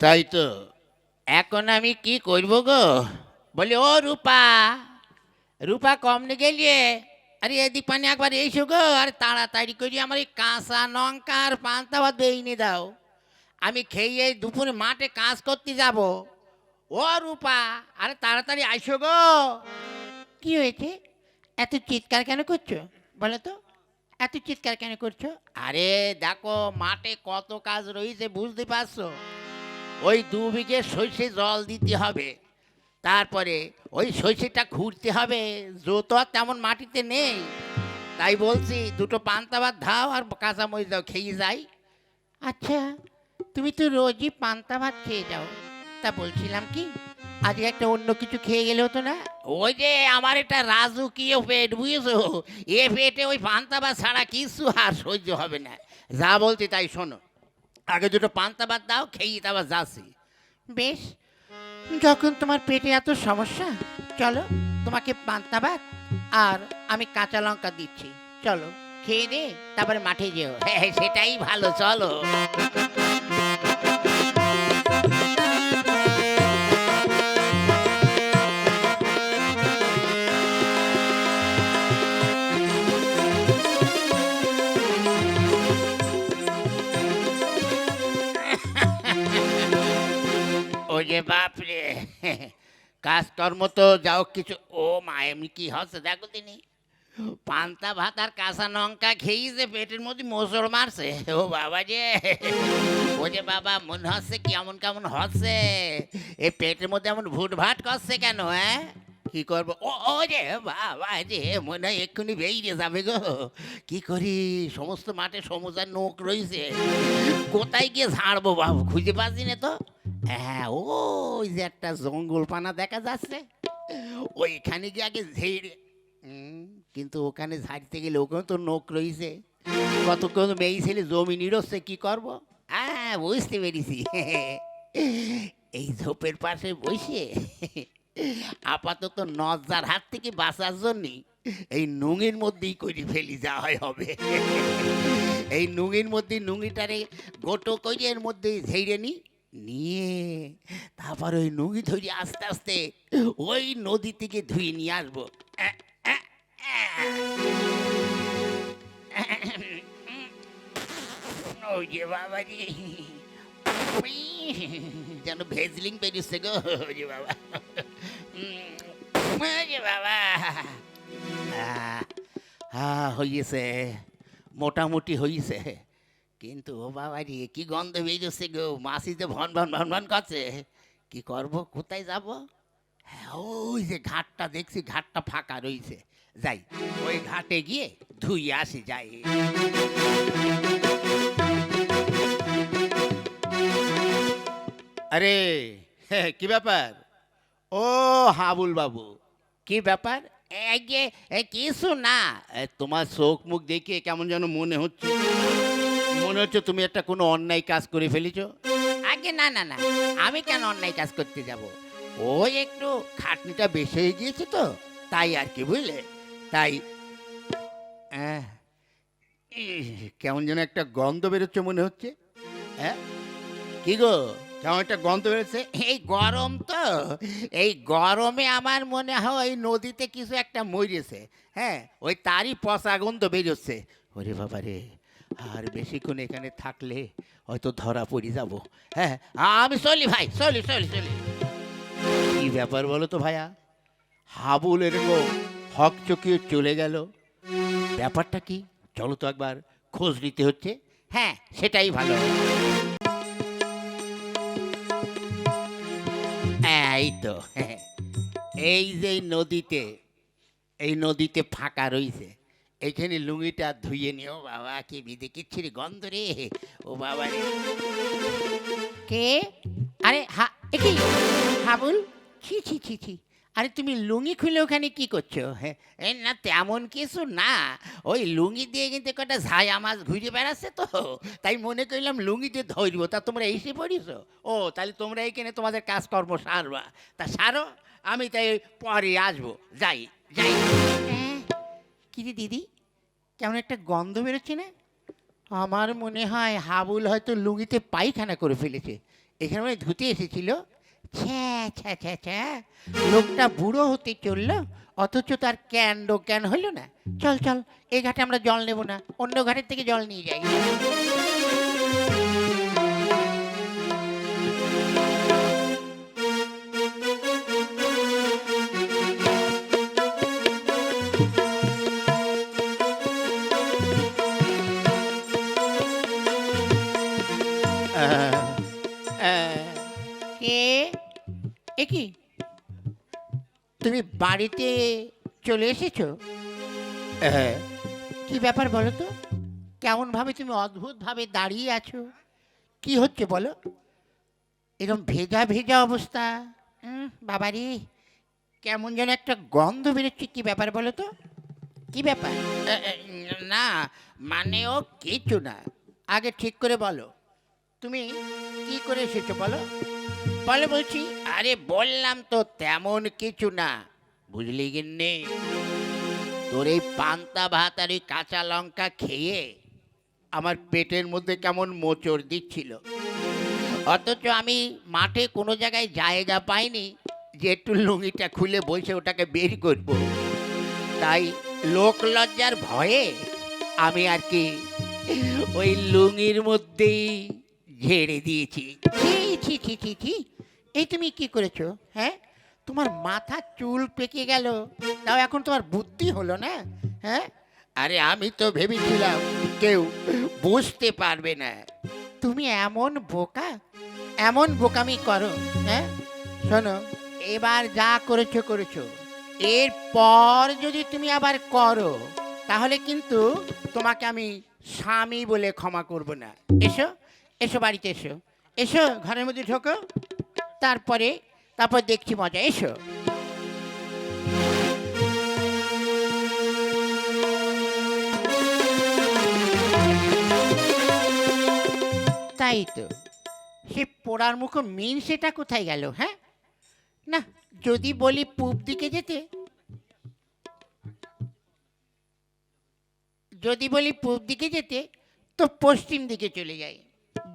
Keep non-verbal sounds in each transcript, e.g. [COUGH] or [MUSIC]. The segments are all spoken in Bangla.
তাই তো। এখন আমি কি করব গো? বলে ও রূপা রূপা কম নে গেলিয়ে। আরে এদিক পানি একবার এসো গো আর তাড়াতাড়ি করি আমার এই কাঁচা লঙ্কা আর পান্তা ভাত বেইনে দাও। আমি খেয়ে এই দুপুরে মাঠে কাজ করতে যাব। ও রূপা আরে তাড়াতাড়ি আইসো গো। কি হয়েছে? এত চিৎকার কেন করছ? বলো তো এত চিৎকার কেন করছ? আরে দেখো মাঠে কত কাজ রয়েছে বুঝতে পারছ? ওই দু বিঘে সর্ষে জল দিতে হবে। তারপরে ওই সর্ষেটা খুঁড়তে হবে। জো তো আর তেমন মাটিতে নেই। তাই বলছি দুটো পান্তা ভাত ধাও আর কাঁচা মরিচ দাও খেয়ে যাই। আচ্ছা তুমি তো রোজই পান্তা ভাত খেয়ে যাও। তা বলছিলাম কি আজকে একটা অন্য কিছু খেয়ে গেলে হতো না? ওই যে আমার এটা রাজকীয় পেট বুঝেছ? এ পেটে ওই পান্তা ভাত ছাড়া কিছু আর সহ্য হবে না। যা বলছি তাই শোনো। আগে দুটো পান্তা দাও, খেয়ে তারপর যাচ্ছি। বেশ, যখন তোমার পেটে এত সমস্যা, চলো তোমাকে পান্তা আর আমি কাঁচা লঙ্কা দিচ্ছি। চলো, খেয়ে দে, তারপরে মাঠে যেও। হ্যাঁ সেটাই ভালো, চলো। বাপরে। কাজকর্ম তো যাও কিছু। ও মা, এমনি কি হচ্ছে দেখো তিনি। পান্তা ভাত আর কাঁচা লঙ্কা খেয়েই যে পেটের মধ্যে মোচড় মারছে। ও বাবা যে। ও যে বাবা, মনে হচ্ছে কেমন কেমন হচ্ছে। এ পেটের মধ্যে এমন ভুট ভাট করছে কেন হ্যাঁ? কি করব? ও ও যে বাবা যে, মনে হয় এক্ষুনি বেরিয়ে যাবে গো। কি করি? সমস্ত মাঠে সমুজার নোক রয়েছে। কোথায় গিয়ে ঝাড়বো বাবু? খুঁজে পাচ্ছি না তো। হ্যাঁ ওই যে একটা জঙ্গল পানা দেখা যাচ্ছে। ওইখানে গিয়ে আগে ঝেড়ে কিন্তু ওখানে ঝাড়তে গেলে ওখানে তো নোক রয়েছে। কতক্ষণ মেয়ে ছেলে জমি নিরচ্ছে কি করব? হ্যাঁ বুঝতে পেরেছি। এই ঝোপের পাশে বসে আপাতত নজার হাত থেকে বাঁচার জন্যই এই নুঙির মধ্যেই করে ফেলি, যা হয় হবে। এই নুঙির মধ্যে নুঙিটারে গোটো করে এর মধ্যে ঝেড়ে নি নিয়ে তারপর ওই নুঙি ধরে আস্তে আস্তে ওই নদী থেকে ধুয়ে নিয়ে আসব। যে বাবা রে যেন ভেজলিং বেরিয়েছে গো ওরে বাবা। ওরে বাবা। আহ, আহ, হইয়েছে। মোটামুটি হইছে কিন্তু ও বাবা রে কি গন্ধ বেরিয়েছে গো? মাসিতে ভন ভন ভন ভন করছে। কি করব? কোথায় যাব? হ্যাঁ ওই যে ঘাটটা দেখছি ঘাটটা ফাঁকা রয়েছে। যাই ওই ঘাটে গিয়ে ধুই আসি যাই। আরে হ্যাঁ, কি ব্যাপার? ও হাবুল বাবু। কি ব্যাপার? কিছু না। তোমার চোখ মুখ দেখে কেমন যেন মনে হচ্ছে। মনে হচ্ছে তুমি একটা কোনো অন্যায় কাজ করে ফেলেছো? আগে না না না। আমি কেন অন্যায় কাজ করতে যাব? ওই একটু খাটনিটা বেশি হয়ে গিয়েছে তো, তাই আর কি বুঝলে? তাই কেমন যেন একটা গন্ধ বেরোচ্ছে মনে হচ্ছে। হ্যাঁ? কি গো, কেমন একটা গন্ধ বেরোচ্ছে? এই গরম তো, এই গরমে আমার মনে হয় ওই নদীতে কিছু একটা মরেছে হ্যাঁ ওই তারই পচা গন্ধ বেরোচ্ছে। ওরে বাবা রে আর বেশিক্ষণ এখানে থাকলে হয়তো ধরা পড়ে যাব। হ্যাঁ আমি চলি ভাই, চলি চলি চলি। কি ব্যাপার বলো তো ভাইয়া? হাবুল এরকম হক চকিয়ে চলে গেল। ব্যাপারটা কি? চলো তো একবার খোঁজ নিতে হচ্ছে। হ্যাঁ সেটাই ভালো। এই তো, এই যে নদীতে, এই নদীতে ফাঁকা রয়েছে এইখানে লুঙ্গিটা ধুয়ে নিও, বাবা। কি বিদে কিচ্ছির গন্ধ রে। ও বাবা রে। কে? আরে, হা কি? হাবুল ছি ছি ছি ছি। আরে, তুমি লুঙ্গি খুলে ওখানে কি করছ? হ্যাঁ না, তেমন কিছু না। ওই লুঙ্গি দিয়ে কিন্তু কটা ঝায়া মাছ ঘুরে বেড়াচ্ছে তো। তাই মনে করলাম লুঙ্গি দিয়ে ধরবো। তা তোমরা এসে পড়িছো? ও, তাহলে তোমরা এইখানে তোমাদের কাজকর্ম সারবা। তা সারো, আমি তাই পরে আসব। যাই যাই। কি রে দিদি? কেমন একটা গন্ধ বেরোচ্ছে না? আমার মনে হয় হাবুল হয়তো লুঙ্গিতে পায়খানা করে ফেলেছে। এখানে মানে ধুতে এসেছিল। ছ্যা ছ্যা ছ্যা ছ্যা। লোকটা বুড়ো হতে চলল, অথচ তার ক্যান্ড ক্যান হলো না। চল চল, এ ঘাটে আমরা জল নেব না, অন্য ঘাটের থেকে জল নিয়ে যাই। কি? তুমি বাড়িতে চলে এসেছ? হ্যাঁ। কি ব্যাপার বলো তো? কেমন ভাবে তুমি অদ্ভুত ভাবে দাঁড়িয়ে আছো? কি হচ্ছে বলো? এরকম ভেজা ভেজা অবস্থা? বাবারে কেমন যেন একটা গন্ধ বেরোচ্ছে। কি ব্যাপার বলো তো? কি ব্যাপার? না মানে ও কিছু না। আগে ঠিক করে বলো। তুমি কি করে এসেছ বলো? বলো বলছি? আরে বললাম তো তেমন কিছু না। বুঝলি গিন্নি? তোর এই পান্তা ভাত আর এই কাঁচা লঙ্কা খেয়ে আমার পেটের মধ্যে কেমন মোচড় দিচ্ছিল। অথচ আমি মাঠে কোনো জায়গায় জায়গা পাইনি যে একটু লুঙ্গিটা খুলে বসে ওটাকে বের করব। তাই লোক লজ্জার ভয়ে আমি আর কি ওই লুঙ্গির মধ্যেই ঝেড়ে দিয়েছি। ছি ছি ছি ছি এই তুমি কি করেছ হ্যাঁ? তোমার মাথা চুল পেকে গেল। তাও এখন তোমার বুদ্ধি হলো না হ্যাঁ? আরে আমি তো ভেবেছিলাম কেউ বুঝতে পারবে না। তুমি এমন বোকা, এমন বোকামি করো হ্যাঁ? শোনো, এবার যা করেছ করেছ। এরপর যদি তুমি আবার করো, তাহলে কিন্তু তোমাকে আমি স্বামী বলে ক্ষমা করব না। এসো এসো বাড়িতে এসো। এসো, ঘরের মধ্যে ঢোকো। তারপরে, তারপর দেখছি মজা, এসো। তাই তো। সে পোড়ার মুখো মিন সেটা কোথায় গেল হ্যাঁ? না, যদি বলি পূব দিকে যেতে। যদি বলি পূব দিকে যেতে, তো পশ্চিম দিকে চলে যায়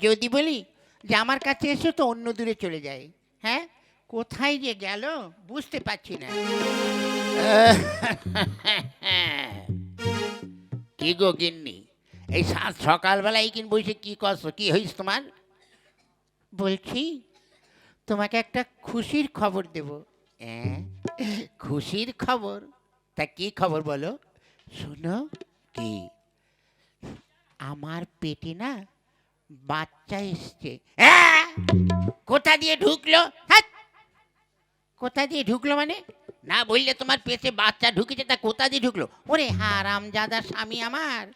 যদি বলি যে আমার কাছে এসো তো অন্য দূরে চলে যায় হ্যাঁ? কোথায় যে গেল বুঝতে পারছি না। [LAUGHS] কি গো গিন্নি? এই সাত সকালবেলায় কিন বসে কি করছ? কি হয়েছে তোমার? বলছি তোমাকে একটা খুশির খবর দেব। হ্যাঁ? খুশির খবর? তা কি খবর বলো? শোনো কি? আমার পেটে না বাচ্চা এসছে। হ্যাঁ? কোথা দিয়ে ঢুকলো? হ্যাঁ কোথা দিয়ে ঢুকলো মানে? না বললে তোমার পেটে বাচ্চা ঢুকেছে, তা কোথা দিয়ে ঢুকলো? ওরে হারাম জাদা স্বামী আমার।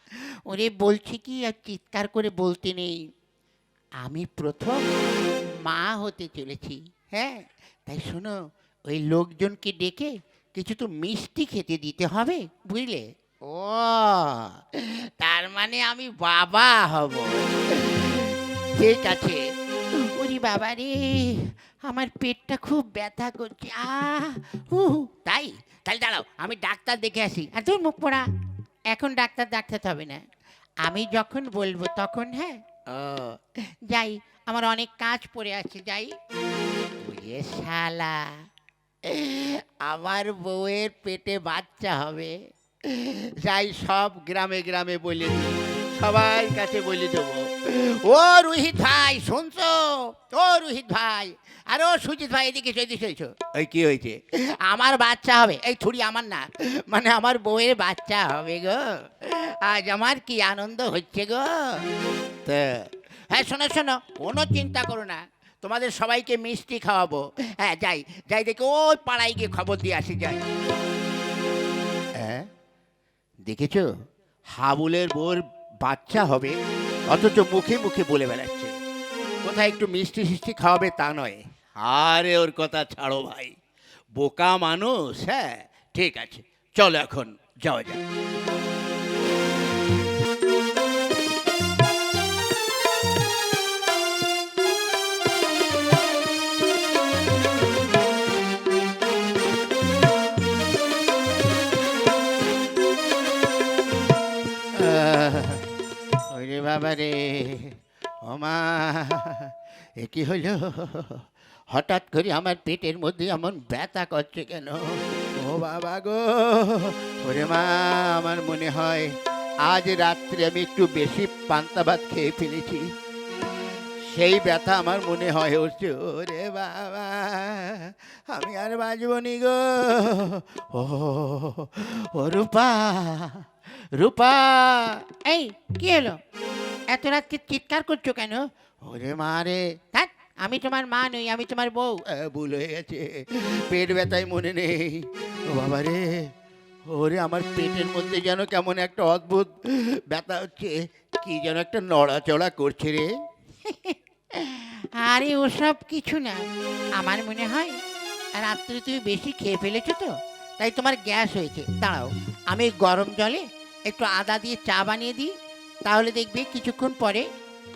ওরে বলছি কি আর চিৎকার করে বলতে নেই। আমি প্রথম মা হতে চলেছি। হ্যাঁ? তাই শোনো, ওই লোকজনকে ডেকে কিছু তো মিষ্টি খেতে দিতে হবে, বুঝলে? ও তার মানে আমি বাবা হব। ঠিক আছে। ওরে বাবা রে আমার পেটটা খুব ব্যথা করছে। আহ হু। তাই? তাহলে দাঁড়াও আমি ডাক্তার দেখে আসি। আর তোর মুখ পড়া। এখন ডাক্তার ডাক্তার হবে না। আমি যখন বলব তখন হ্যাঁ? ও। যাই আমার অনেক কাজ পড়ে আছে যাই। শালা আমার বউয়ের পেটে বাচ্চা হবে। যাই সব গ্রামে গ্রামে বলে দিই সবার কাছে বলে দেবো। ও রোহিত ভাই শুনছো? ও রোহিত ভাই আরে ও সুজিত ভাই এদিকে এদিকে এসো। ওই কি হয়েছে? আমার বাচ্চা হবে এই ছুরি আমার না মানে আমার বউয়ের বাচ্চা হবে গো। আজ আমার কি আনন্দ হচ্ছে গো? তো হ্যাঁ শোনো শোনো কোনো চিন্তা করো না তোমাদের সবাইকে মিষ্টি খাওয়াবো। হ্যাঁ যাই যাই দেখে ওই পাড়ায় গিয়ে খবর দিয়ে আসি যাই। দেখেছ? হাবুলের বোর বাচ্চা হবে, অথচ মুখে মুখে বলে বেড়াচ্ছে। কোথায় একটু মিষ্টি সিষ্টি খাওয়াবে তা নয়। আরে ওর কথা ছাড়ো ভাই। বোকা মানুষ হ্যাঁ? ঠিক আছে, চলো এখন, যাওয়া যাক। ওরে বাবা রে ওমা এ কি হলো হঠাৎ করে আমার পেটের মধ্যে এমন ব্যথা করছে কেন? ও বাবা গো, ওরে মা, আমার মনে হয় আজ রাত্রে আমি একটু বেশি পান্তা ভাত খেয়ে ফেলেছি। সেই ব্যথা আমার মনে হয় হচ্ছে ওরে বাবা, আমি আর বাঁচব নি গো। ও ও রূপা রূপা। এই, কি হলো? এত রাত্রে চিৎকার করছ কেন? ওরে মা রে। আমি তোমার মা নই আমি তোমার বউ। ভুল হয়ে গেছে। পেট ব্যথায় মনে নেই। ও বাবা রে ওরে আমার পেটের মধ্যে যেন কেমন একটা অদ্ভুত ব্যথা হচ্ছে। কি যেন একটা নড়াচড়া করছে রে। আরে ওসব কিছু না। আমার মনে হয় রাত্রে তুমি বেশি খেয়ে ফেলেছো তো তাই তোমার গ্যাস হয়েছে। দাঁড়াও আমি গরম জলে একটু আদা দিয়ে চা বানিয়ে দিই। তাহলে দেখবে কিছুক্ষণ পরে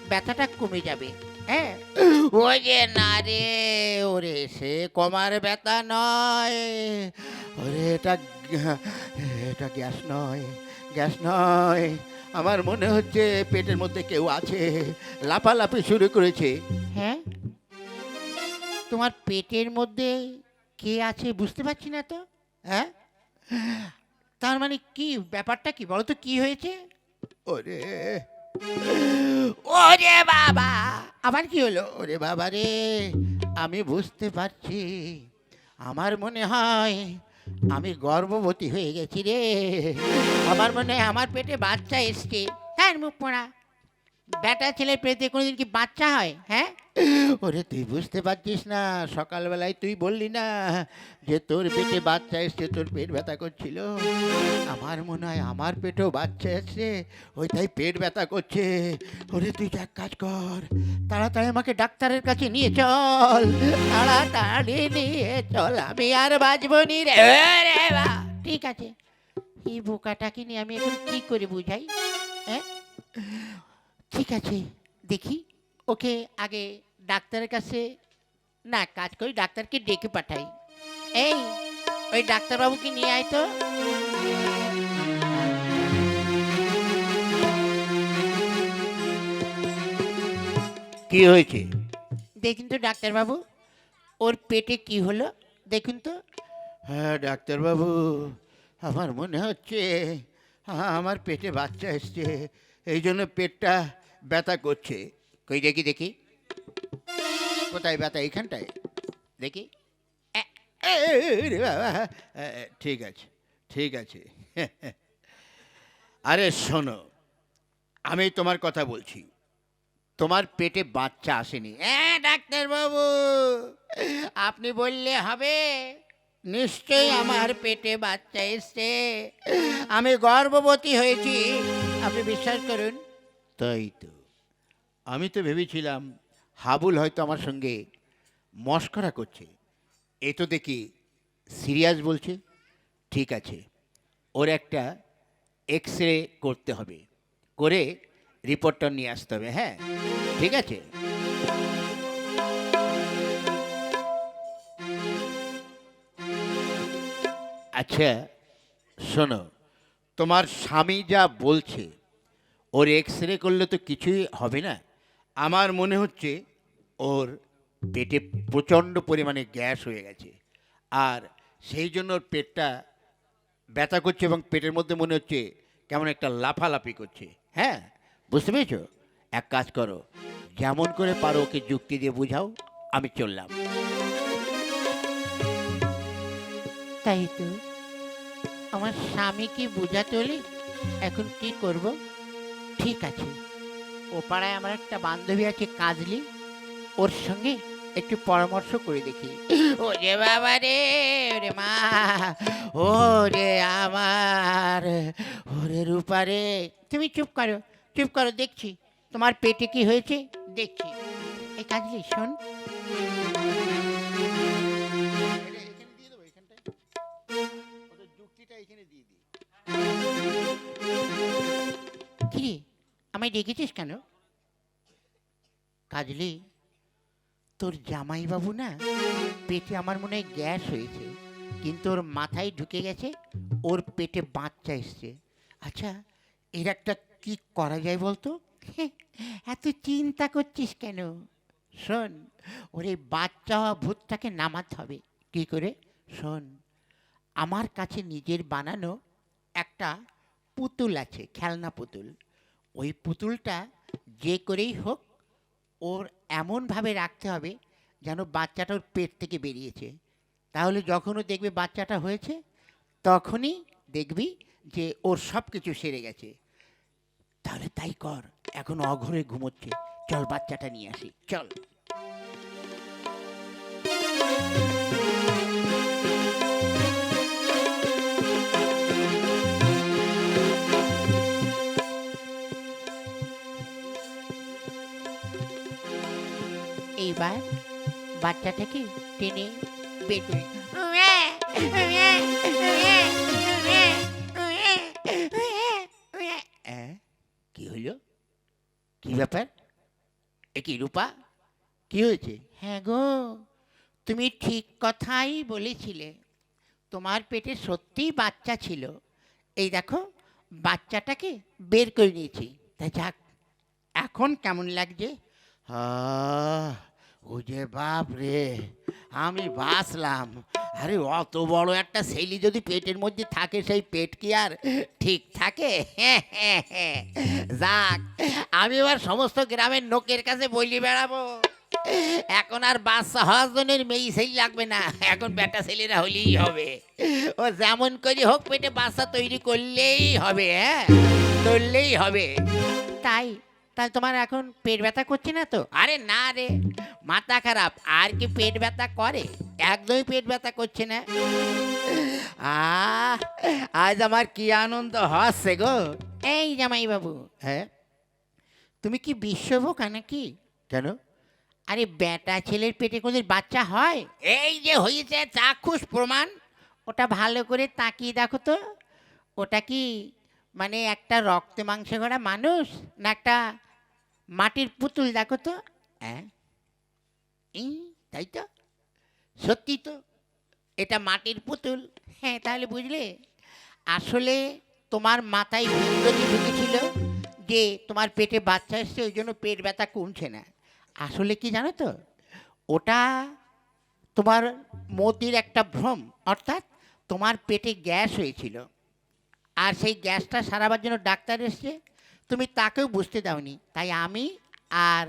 ব্যথাটা কমে যাবে। হ্যাঁ? ওই যে না রে ওরে সে কমার ব্যথা নয়। ওরে এটা এটা গ্যাস নয় গ্যাস নয়। আমার মনে হচ্ছে পেটের মধ্যে কেউ আছে লাফালাফি শুরু করেছে। হ্যাঁ? তোমার পেটের মধ্যে কে আছে বুঝতে পারছি না তো হ্যাঁ? তার মানে কি ব্যাপারটা কি বলো তো কি হয়েছে? ওরে ওরে বাবা। আবার কি হলো? ওরে বাবা রে আমি বুঝতে পারছি। আমার মনে হয় আমি গর্ভবতী হয়ে গেছি রে। আমার মনে হয় আমার পেটে বাচ্চা এসছে। তার মুখ পড়া। বেটা ছেলের পেটে কোনোদিন কি বাচ্চা হয় হ্যাঁ? ওরে তুই বুঝতে পারছিস না সকালবেলায় তুই বললি না যে তোর পেটে বাচ্চা এসছে তোর পেট ব্যথা করছিল। আমার মনে হয় আমার পেটেও বাচ্চা এসছে ওই তাই পেট ব্যথা করছে। ওরে তুই এক কাজ কর তাড়াতাড়ি আমাকে ডাক্তারের কাছে নিয়ে চল। তাড়াতাড়ি নিয়ে চল আমি আর বাঁচবো নি রে। ঠিক আছে। এই বোকাটাকে নিয়ে আমি এখন কি করে বুঝাই হ্যাঁ? ঠিক আছে দেখি। ওকে আগে ডাক্তারের কাছে না কাজ করি ডাক্তারকে ডেকে পাঠাই। এই ওই ডাক্তারবাবুকে নিয়ে আয় তো। কি হয়েছে? দেখুন তো ডাক্তারবাবু ওর পেটে কি হলো? দেখুন তো। হ্যাঁ ডাক্তারবাবু আমার মনে হচ্ছে আমার পেটে বাচ্চা এসছে এই জন্য পেটটা ব্যথা করছে। কই দেখি দেখি। কোথায় ব্যথা? এইখানটায়। দেখি। ঠিক আছে ঠিক আছে। [LAUGHS] আরে শোনো, আমি তোমার কথা বলছি। তোমার পেটে বাচ্চা আসেনি। হ্যাঁ ডাক্তারবাবু, আপনি বললে হবে। নিশ্চয়ই আমার পেটে বাচ্চা এসছে। আমি গর্ভবতী হয়েছি। আপনি বিশ্বাস করুন তাই তো। আমি তো ভেবেছিলাম হাবুল হয়তো আমার সঙ্গে মস্করা করছে। এ তো দেখি সিরিয়াস বলছে, ঠিক আছে, ওর একটা এক্স রে করতে হবে, করে রিপোর্টটা নিয়ে আসতে হবে হ্যাঁ ঠিক আছে। আচ্ছা শোনো, তোমার স্বামী যা বলছে ওর এক্স রে করলে তো কিছুই হবে না। আমার মনে হচ্ছে ওর পেটে প্রচণ্ড পরিমাণে গ্যাস হয়ে গেছে। আর সেই জন্য ওর পেটটা ব্যথা করছে এবং পেটের মধ্যে মনে হচ্ছে কেমন একটা লাফালাফি করছে। হ্যাঁ বুঝতে পেরেছ? এক কাজ করো, যেমন করে পারো ওকে যুক্তি দিয়ে বুঝাও, আমি চললাম। তাই তো। আমার স্বামীকে বোঝাতে হলে এখন কি করব? ঠিক আছে। ও পাড়ায় আমার একটা বান্ধবী আছে, কাজলি। ওর সঙ্গে একটু পরামর্শ করে দেখি। ও রে বাবা রে, ওরে মা ও রে আমার, ওরে রূপা রে। তুমি চুপ করো চুপ করো, দেখছি। তোমার পেটে কি হয়েছে? দেখছি। এই কাজলি, শোন। কি আমায় ডেকেছিস কেন? কাজলি, তোর জামাইবাবু না পেটে আমার মনে হয় গ্যাস হয়েছে, কিন্তু ওর মাথায় ঢুকে গেছে, ওর পেটে বাচ্চা এসছে। আচ্ছা এর একটা কি করা যায় বলতো? এত চিন্তা করছিস কেন? শোন, ওরে বাচ্চা হওয়া ভূতটাকে নামাতে হবে। কি করে? শোন, আমার কাছে নিজের বানানো একটা পুতুল আছে, খেলনা পুতুল। ওই পুতুলটা যে করেই হোক, ওর এমনভাবে রাখতে হবে যেন বাচ্চাটা ওর পেট থেকে বেরিয়েছে। তাহলে যখন ও দেখবে বাচ্চাটা হয়েছে, তখনই দেখবি যে ওর সব কিছু সেরে গেছে। তাহলে তাই কর, এখন অঘরে ঘুমোচ্ছে। চল বাচ্চাটা নিয়ে আসি, চল। এইবার বাচ্চাটাকে টেনে বের করি কি হইল কি ব্যাপার? এ কি রূপা? কি হয়েছে? হ্যাঁ গো তুমি ঠিক কথাই বলেছিলে। তোমার পেটে সত্যিই বাচ্চা ছিল। এই দেখো বাচ্চাটাকে বের করে নিয়েছি। তা যাক এখন কেমন লাগছে? আহ, ও যে বাপ রে আমি বাঁচলাম। আরে, অত বড় একটা ছেলে যদি পেটের মধ্যে থাকে, সেই পেট কি আর ঠিক থাকে? যাক, আমি এবার সমস্ত গ্রামের লোকের কাছে বলি বেড়াবো। এখন আর বাচ্চা হওয়ার জন্য মেয়ে ছেলে লাগবে না। এখন বেটা ছেলেরা হলেই হবে। ও যেমন করে হোক, পেটে বাচ্চা তৈরি করলেই হবে হ্যাঁ? করলেই হবে। তাই তাই তোমার এখন পেট ব্যথা করছে না তো? আরে না রে মাথা খারাপ। আর কি পেট ব্যথা করে? একদমই পেট ব্যথা করছে না। আহ আজ আমার কি আনন্দ হচ্ছে গো? এই জামাই বাবু হ্যাঁ? তুমি কি বিশ্ববোকা নাকি? কেন? আরে বেটা ছেলের পেটে কোনোদিন বাচ্চা হয়? এই যে হয়েছে চাক্ষুষ প্রমাণ। ওটা ভালো করে তাকিয়ে দেখো তো। ওটা কি মানে একটা রক্ত মাংস করা মানুষ না একটা মাটির পুতুল দেখো তো হ্যাঁ তাই তো? সত্যি তো, এটা মাটির পুতুল। হ্যাঁ তাহলে বুঝলে? আসলে তোমার মাথায় বিজ্ঞতি ঢুকেছিল যে তোমার পেটে বাচ্চা এসছে, ওই জন্য পেট ব্যথা কমছে না। আসলে কি জানো তো? ওটা তোমার মতির একটা ভ্রম, অর্থাৎ তোমার পেটে গ্যাস হয়েছিল। আর সেই গ্যাসটা সারাবার জন্য ডাক্তার এসছে তুমি তাকেও বুঝতে দাওনি। তাই আমি আর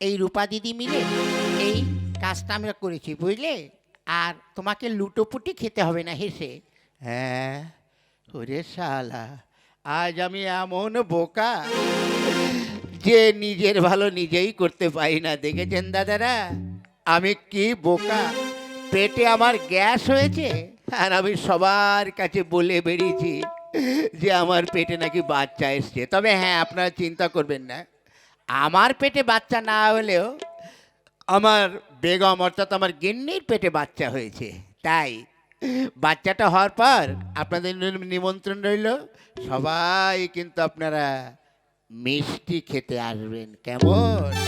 এই রূপা দিদি মিলে এই কাজটা আমরা করেছি, বুঝলে? আর তোমাকে লুটোপুটি খেতে হবে না হেসে। হ্যাঁ ওরে শালা, আজ আমি এমন বোকা যে নিজের ভালো নিজেই করতে পারি না, দেখেছেন দাদারা? আমি কি বোকা? পেটে আমার গ্যাস হয়েছে আর আমি সবার কাছে বলে বেরিয়েছি। যে আমার পেটে নাকি বাচ্চা এসছে। তবে হ্যাঁ আপনারা চিন্তা করবেন না। আমার পেটে বাচ্চা না হলেও আমার বেগম অর্থাৎ আমার গিন্নির পেটে বাচ্চা হয়েছে। তাই বাচ্চাটা হওয়ার পর আপনাদের নিমন্ত্রণ রইল। সবাই কিন্তু আপনারা মিষ্টি খেতে আসবেন। কেমন?